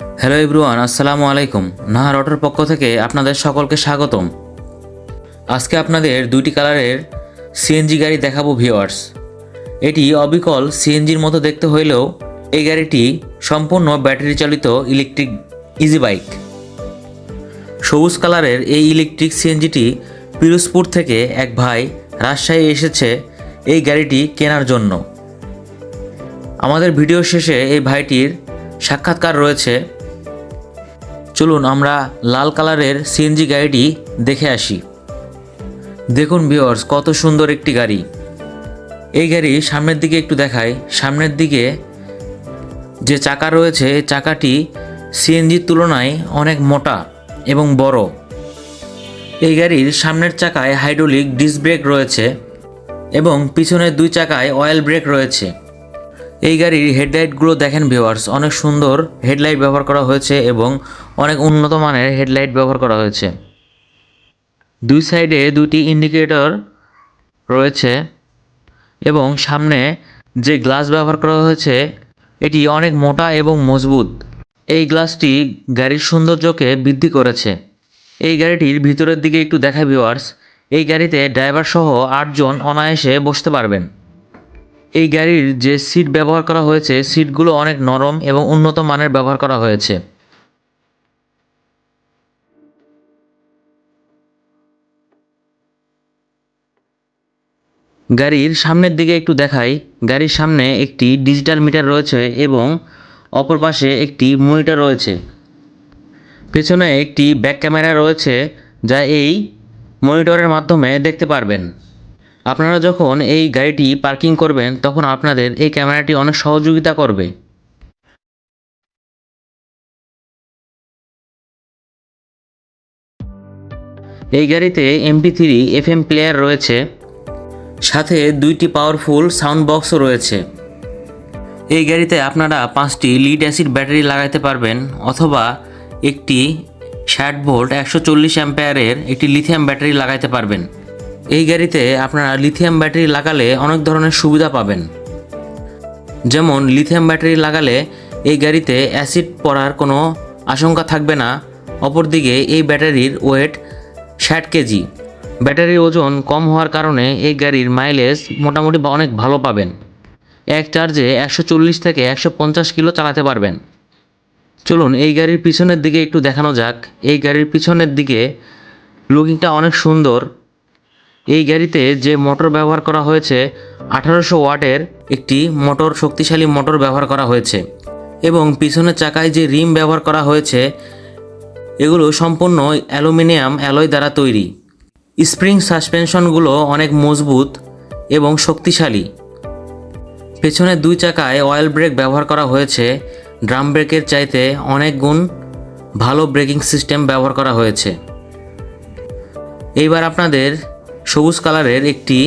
Hello everyone, আসসালামু আলাইকুম। নাহার অটোর পক্ষ থেকে আপনাদের সকলকে স্বাগতম। আজকে আপনাদের দুইটি কালারের সিএনজি গাড়ি দেখাবো ভিওয়ার্স এটি অবিকল সিএনজির মতো দেখতে হইলেও এই গাড়িটি সম্পূর্ণ ব্যাটারি চালিত ইলেকট্রিক ইজি বাইক সবুজ কালারের এই ইলেকট্রিক সিএনজিটি পিরোজপুর থেকে এক ভাই রাজশাহী এসেছে এই গাড়িটি কেনার জন্য। আমাদের ভিডিও শেষে এই ভাইটির সাক্ষাৎকার রয়েছে। চলুন আমরা লাল কালারের সিএনজি গাড়িটি দেখে আসি। দেখুন ভিওর্স কত সুন্দর একটি গাড়ি। এই গাড়ি সামনের দিকে একটু দেখায় সামনের দিকে যে চাকা রয়েছে, এই চাকাটি সিএনজির তুলনায় অনেক মোটা এবং বড়। এই গাড়ির সামনের চাকায় হাইড্রোলিক ডিস্ক ব্রেক রয়েছে এবং পিছনের দুই চাকায় অয়েল ব্রেক রয়েছে। এই গাড়ির হেডলাইটগুলো দেখেন ভিওয়ার্স অনেক সুন্দর হেডলাইট ব্যবহার করা হয়েছে এবং অনেক উন্নত মানের হেডলাইট ব্যবহার করা হয়েছে। দুই সাইডে দুটি ইন্ডিকেটর রয়েছে এবং সামনে যে গ্লাস ব্যবহার করা হয়েছে, এটি অনেক মোটা এবং মজবুত। এই গ্লাসটি গাড়ির সৌন্দর্যকে বৃদ্ধি করেছে। এই গাড়িটির ভিতরের দিকে একটু দেখা ভিওয়ার্স এই গাড়িতে ড্রাইভার সহ আটজন অনায়াসে বসতে পারবেন। এই গাড়ির যে সিট ব্যবহার করা হয়েছে, সিটগুলো অনেক নরম এবং উন্নত মানের ব্যবহার করা হয়েছে। গাড়ির সামনের দিকে একটু দেখাই। গাড়ির সামনে একটি ডিজিটাল মিটার রয়েছে এবং অপর পাশে একটি মনিটর রয়েছে। পেছনে একটি ব্যাক ক্যামেরা রয়েছে, যা এই মনিটরের মাধ্যমে দেখতে পারবেন। আপনারা যখন এই গাড়িটি পার্কিং করবেন, তখন আপনাদের এই ক্যামেরাটি অনেক সহযোগিতা করবে। এই গাড়িতে MP three F M player রয়েছে, সাথে দুইটি পাওয়ারফুল সাউন্ড বক্সও রয়েছে। এই গাড়িতে আপনারা পাঁচটি লিড অ্যাসিড ব্যাটারি লাগাইতে পারবেন, অথবা একটি ষাট ভোল্ট একশো চল্লিশ অ্যাম্পেয়ারের একটি লিথিয়াম ব্যাটারি লাগাইতে পারবেন। এই গাড়িতে আপনারা লিথিয়াম ব্যাটারি লাগালে অনেক ধরনের সুবিধা পাবেন। যেমন লিথিয়াম ব্যাটারি লাগালে এই গাড়িতে অ্যাসিড পড়ার কোনো আশঙ্কা থাকবে না। অপরদিকে এই ব্যাটারির ওয়েট ষাট কেজি। ব্যাটারির ওজন কম হওয়ার কারণে এই গাড়ির মাইলেজ মোটামুটি অনেক ভালো পাবেন। এক চার্জে একশো চল্লিশ থেকে একশো পঞ্চাশ কিলো চালাতে পারবেন। চলুন এই গাড়ির পিছনের দিকে একটু দেখানো যাক। এই গাড়ির পিছনের দিকে লুকিংটা অনেক সুন্দর। এই গাড়িতে যে মোটর ব্যবহার করা হয়েছে, আঠারোশো ওয়াটের একটি মোটর, শক্তিশালী মোটর ব্যবহার করা হয়েছে। এবং পিছনের চাকায় যে রিম ব্যবহার করা হয়েছে, এগুলো সম্পূর্ণ অ্যালুমিনিয়াম অ্যালয় দ্বারা তৈরি। স্প্রিং সাসপেনশনগুলো অনেক মজবুত এবং শক্তিশালী। পেছনের দুই চাকায় অয়েল ব্রেক ব্যবহার করা হয়েছে। ড্রাম ব্রেকের চাইতে অনেক গুণ ভালো ব্রেকিং সিস্টেম ব্যবহার করা হয়েছে। এইবার আপনাদের সবুজ কালারের একটি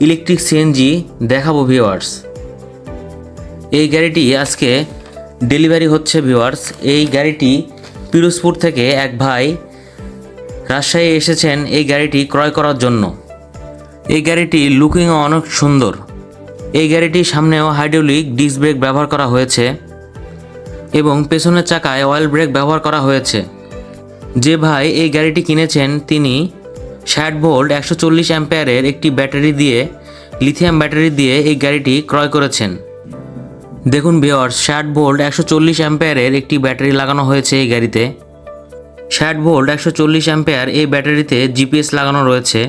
ইলেকট্রিক সিএনজি দেখাবো ভিওয়ার্স এই গাড়িটি আজকে ডেলিভারি হচ্ছে ভিওয়ার্স এই গাড়িটি পিরোজপুর থেকে এক ভাই রাজশাহী এসেছেন এই গাড়িটি ক্রয় করার জন্য। এই গাড়িটি লুকিংও অনেক সুন্দর। এই গাড়িটির সামনেও হাইড্রোলিক ডিস্ক ব্রেক ব্যবহার করা হয়েছে এবং পেছনের চাকায় অয়েল ব্রেক ব্যবহার করা হয়েছে। যে ভাই এই গাড়িটি কিনেছেন, তিনি ষাট ভোল্ট একশো চল্লিশ অ্যাম্পেয়ারের একটি ব্যাটারি দিয়ে, লিথিয়াম ব্যাটারি দিয়ে এই গাড়িটি ক্রয় করেছেন। দেখুন ভিওয়ার্স ষাট ভোল্ট একশো চল্লিশ অ্যাম্পেয়ারের একটি ব্যাটারি লাগানো হয়েছে এই গাড়িতে। ষাট ভোল্ট একশো চল্লিশ অ্যাম্পেয়ার এই ব্যাটারিতে জিপিএস লাগানো রয়েছে।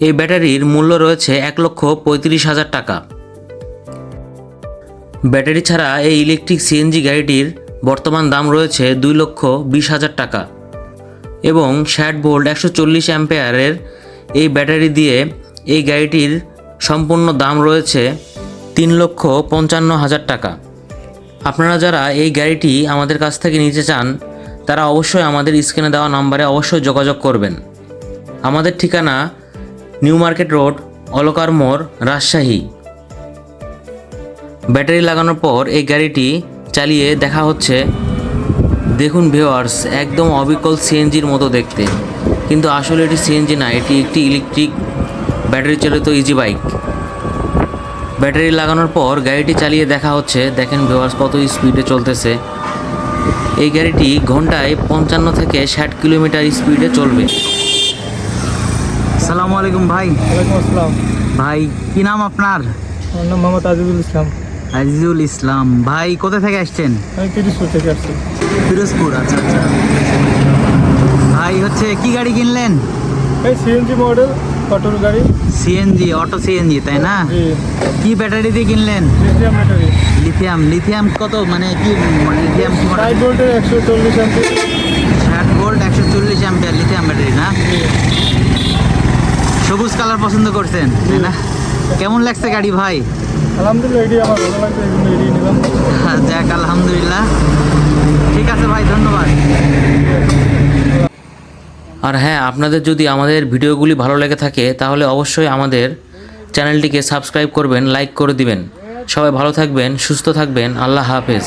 এই ব্যাটারির মূল্য রয়েছে এক লক্ষ পঁয়ত্রিশ হাজার টাকা। ব্যাটারি ছাড়া এই ইলেকট্রিক সিএনজি গাড়িটির বর্তমান দাম রয়েছে দুই লক্ষ বিশ হাজার টাকা। এবং ষাট ভোল্ট একশো চল্লিশ অ্যাম্পেয়ারের এই ব্যাটারি দিয়ে এই গাড়িটির সম্পূর্ণ দাম রয়েছে তিন লক্ষ পঞ্চান্ন হাজার টাকা। আপনারা যারা এই গাড়িটি আমাদের কাছ থেকে নিতে চান, তারা অবশ্যই আমাদের স্ক্রিনে দেওয়া নাম্বারে অবশ্যই যোগাযোগ করবেন। আমাদের ঠিকানা নিউ মার্কেট রোড, অলকার মোড়, রাজশাহী। ব্যাটারি লাগানোর পর এই গাড়িটি চালিয়ে দেখা হচ্ছে দেখুন ভিওয়ার্স একদম অবিকল সিএনজির মতো দেখতে। কিন্তু আসলে এটি সিএনজি না এটি একটি ইলেকট্রিক ব্যাটারি চালিত ইজি বাইক ব্যাটারি লাগানোর পর গাড়িটি চালিয়ে দেখা হচ্ছে দেখেন ভিওয়ার্স কত স্পিডে চলতেছে। এই গাড়িটি ঘন্টায় পঞ্চান্ন থেকে ষাট কিলোমিটার স্পিডে চলবে। সালামু আলাইকুম ভাই। ওয়ালাইকুম আসসালাম। ভাই কি নাম আপনার? আমার নাম মোহাম্মদ আজিজুল ইসলাম। আজিজুল ইসলাম। ভাই কোথা থেকে আসছেন? পিরিজপুর থেকে আসছি। ফিরোজপুর আচ্ছা আচ্ছা। ভাই হচ্ছে কি গাড়ি কিনলেন? এই সিএনজি মডেল অটোর গাড়ি। সিএনজি অটো সিএনজি তাই না? কি ব্যাটারি দিয়ে কিনলেন? লিথিয়াম ব্যাটারি লিথিয়াম লিথিয়াম কত মানে কি লিথিয়াম কি ফাইভ ভোল্টের একশো চল্লিশ অ্যাম্পিয়ার ষাট ভোল্ট একশো চল্লিশ অ্যাম্পিয়ার লিথিয়াম ব্যাটারি না? সবুজ কালার পছন্দ করছেন তাই না? কেমন লাগছে গাড়ি ভাই? যাক, আলহামদুলিল্লাহ। ভাই আর হ্যাঁ আপনাদের যদি আমাদের ভিডিওগুলি ভালো লেগে থাকে, তাহলে অবশ্যই আমাদের চ্যানেলটিকে সাবস্ক্রাইব করবেন, লাইক করে দিবেন। সবাই ভালো থাকবেন, সুস্থ থাকবেন, আল্লাহ হাফেজ।